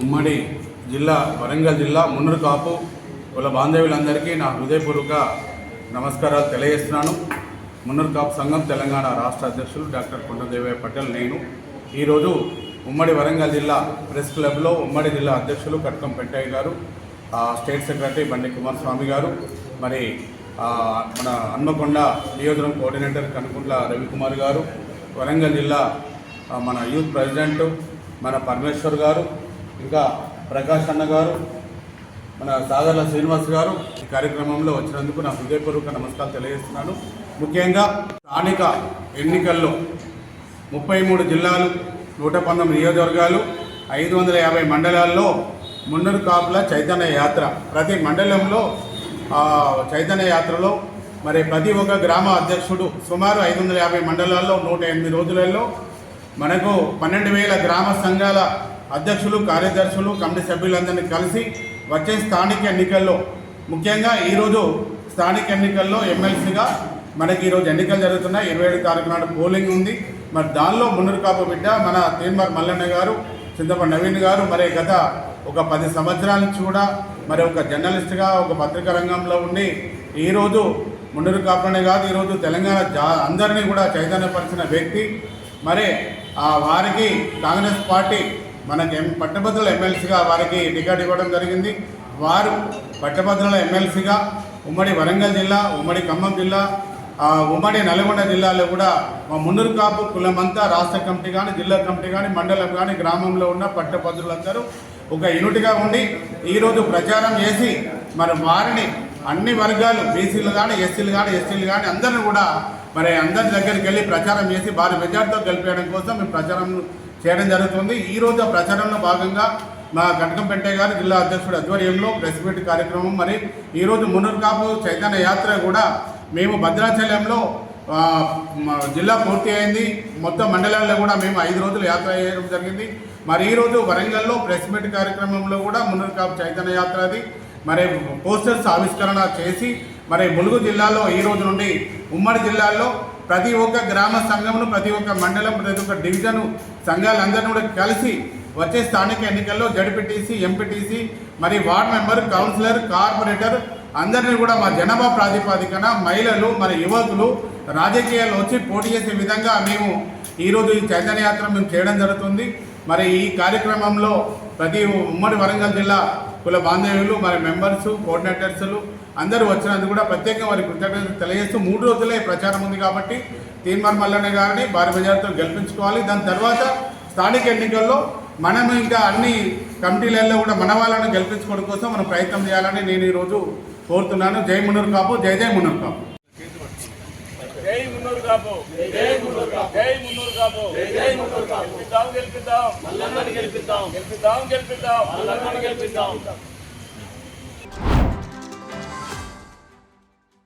ఉమ్మడి జిల్లా వరంగల్ జిల్లా మున్నూరు కాపు కుల బాంధవ్యులందరికీ నా హృదయపూర్వక నమస్కారాలు తెలియజేస్తున్నాను. మున్నూరు కాపు సంఘం తెలంగాణ రాష్ట్ర అధ్యక్షులు డాక్టర్ కొండదేవయ్య పటేల్ నేను. ఈరోజు ఉమ్మడి వరంగల్ జిల్లా ప్రెస్ క్లబ్లో ఉమ్మడి జిల్లా అధ్యక్షులు కట్కం పెంటయ్య గారు ఆ, స్టేట్ సెక్రటరీ బండి కుమారస్వామి గారు మరి మన హన్మకొండ నియోజకవర్గం కోఆర్డినేటర్ కనుకుంట్ల రవికుమార్ గారు వరంగల్ జిల్లా మన యూత్ ప్రెసిడెంట్ మన పరమేశ్వర్ గారు ఇంకా ప్రకాష్ అన్న గారు మన సాగర్ల శ్రీనివాస్ గారు ఈ కార్యక్రమంలో వచ్చినందుకు నా హృదయపూర్వక నమస్కారాలు తెలియజేస్తున్నాను. ముఖ్యంగా స్థానిక ఎన్నికల్లో ముప్పై మూడు జిల్లాలు నూట పంతొమ్మిది నియోజకవర్గాలు ఐదు వందల యాభై మండలాల్లో మున్నూరు కాపుల చైతన్య యాత్ర. ప్రతి మండలంలో ఆ, చైతన్య యాత్రలో మరి ప్రతి ఒక్క గ్రామ అధ్యక్షుడు సుమారు ఐదు వందల యాభై మండలాల్లో నూట ఎనిమిది రోజులలో మనకు పన్నెండు వేల గ్రామ సంఘాల అధ్యక్షులు కార్యదర్శులు కమిటీ సభ్యులందరినీ కలిసి వచ్చే స్థానిక ఎన్నికల్లో ముఖ్యంగా ఈరోజు స్థానిక ఎన్నికల్లో ఎమ్మెల్సీగా మనకి ఈరోజు ఎన్నికలు జరుగుతున్నాయి. ఇరవై ఏడు తారీఖు నాడు పోలింగ్ ఉంది. మరి దానిలో మున్నూరుకాపు బిడ్డ మన తీన్మార్ మల్లన్న గారు చింతపడి నవీన్ గారు మరి గత ఒక పది సంవత్సరాల నుంచి కూడా మరి ఒక జర్నలిస్ట్గా ఒక పత్రికా రంగంలో ఉండి ఈరోజు ముండరు కాపులనే కాదు ఈరోజు తెలంగాణ జా అందరినీ కూడా చైతన్యపరిచిన వ్యక్తి. మరి ఆ వారికి కాంగ్రెస్ పార్టీ మనకి ఎం పట్టభద్రుల ఎమ్మెల్సీగా వారికి టికెట్ ఇవ్వడం జరిగింది. వారు పట్టభద్రుల ఎమ్మెల్సీగా ఉమ్మడి వరంగల్ జిల్లా ఉమ్మడి ఖమ్మం జిల్లా ఉమ్మడి నల్గొండ జిల్లాలో కూడా మా మున్నూరు కాపు కులమంతా రాష్ట్ర కమిటీ కానీ జిల్లా కమిటీ కానీ మండలం కానీ గ్రామంలో ఉన్న పట్టభద్రులందరూ ఒక యూనిట్గా ఉండి ఈరోజు ప్రచారం చేసి మరి వారిని అన్ని వర్గాలు బీసీలు కానీ ఎస్సీలు కానీ ఎస్టీలు కానీ అందరిని కూడా మరి అందరి దగ్గరికి వెళ్ళి ప్రచారం చేసి వారి మెజార్టీతో గెలిపేయడం కోసం మేము ప్రచారం చేయడం జరుగుతుంది. ఈ రోజు ఆ ప్రచారంలో భాగంగా మా గట్కంపెంటే గారు జిల్లా అధ్యక్షుడు ఆధ్వర్యంలో ప్రెస్ మీట్ కార్యక్రమం. మరి ఈరోజు మునుర్కాపు చైతన్య యాత్ర కూడా మేము భద్రాచలంలో జిల్లా పూర్తి అయింది. మొత్తం మండలాల్లో కూడా మేము ఐదు రోజులు యాత్ర చేయడం జరిగింది. మరి ఈరోజు వరంగల్లో ప్రెస్ మీట్ కార్యక్రమంలో కూడా మునుర్కాపు చైతన్య యాత్ర అది. మరి పోస్టర్స్ ఆవిష్కరణ చేసి మరి ములుగు జిల్లాలో ఈ రోజు నుండి ఉమ్మడి జిల్లాలో ప్రతి ఒక్క గ్రామ సంఘమును ప్రతి ఒక్క మండలం ప్రతి ఒక్క డివిజను సంఘాలందరినీ కూడా కలిసి వచ్చే స్థానిక ఎన్నికల్లో జడ్పీటీసీ ఎంపీటీసీ మరి వార్డ్ మెంబర్ కౌన్సిలర్ కార్పొరేటర్ అందరినీ కూడా మా జనాభా ప్రాతిపాదికన మహిళలు మరి యువకులు రాజకీయాల్లో వచ్చి పోటీ చేసే విధంగా మేము ఈరోజు ఈ చైతన్య యాత్ర మేము చేయడం జరుగుతుంది. మరి ఈ కార్యక్రమంలో ప్రతి ఉమ్మడి వరంగల్ జిల్లా కుల బాంధవ్యులు మరి మెంబర్స్ కోఆర్డినేటర్స్లు అందరూ వచ్చినందుకు కూడా ప్రత్యేకంగా వారి కృతజ్ఞతలు తెలియజేస్తూ మూడు రోజులే ప్రచారం ఉంది కాబట్టి తీన్మార్ మల్లన్న గారిని భారీ మెజార్టీతో గెలిపించుకోవాలి. దాని తర్వాత స్థానిక ఎన్నికల్లో మనం ఇంకా అన్ని కమిటీలలో కూడా మన వాళ్ళని గెలిపించుకోవడం కోసం మనం ప్రయత్నం చేయాలని నేను ఈరోజు కోరుతున్నాను. జై మున్నూరు కాపు జై జై మున్నూరు కాపు. జై మున్నూరు కాపు. జై మున్నూరు కాపు. జై మున్నూరు కాపు. జై మున్నూరు కాపు. గెలిపిద్దాం గెలిపిద్దాం. గెలిపిద్దాం. గెలిపిద్దాం గెలిపిద్దాం. గెలిపిద్దాం.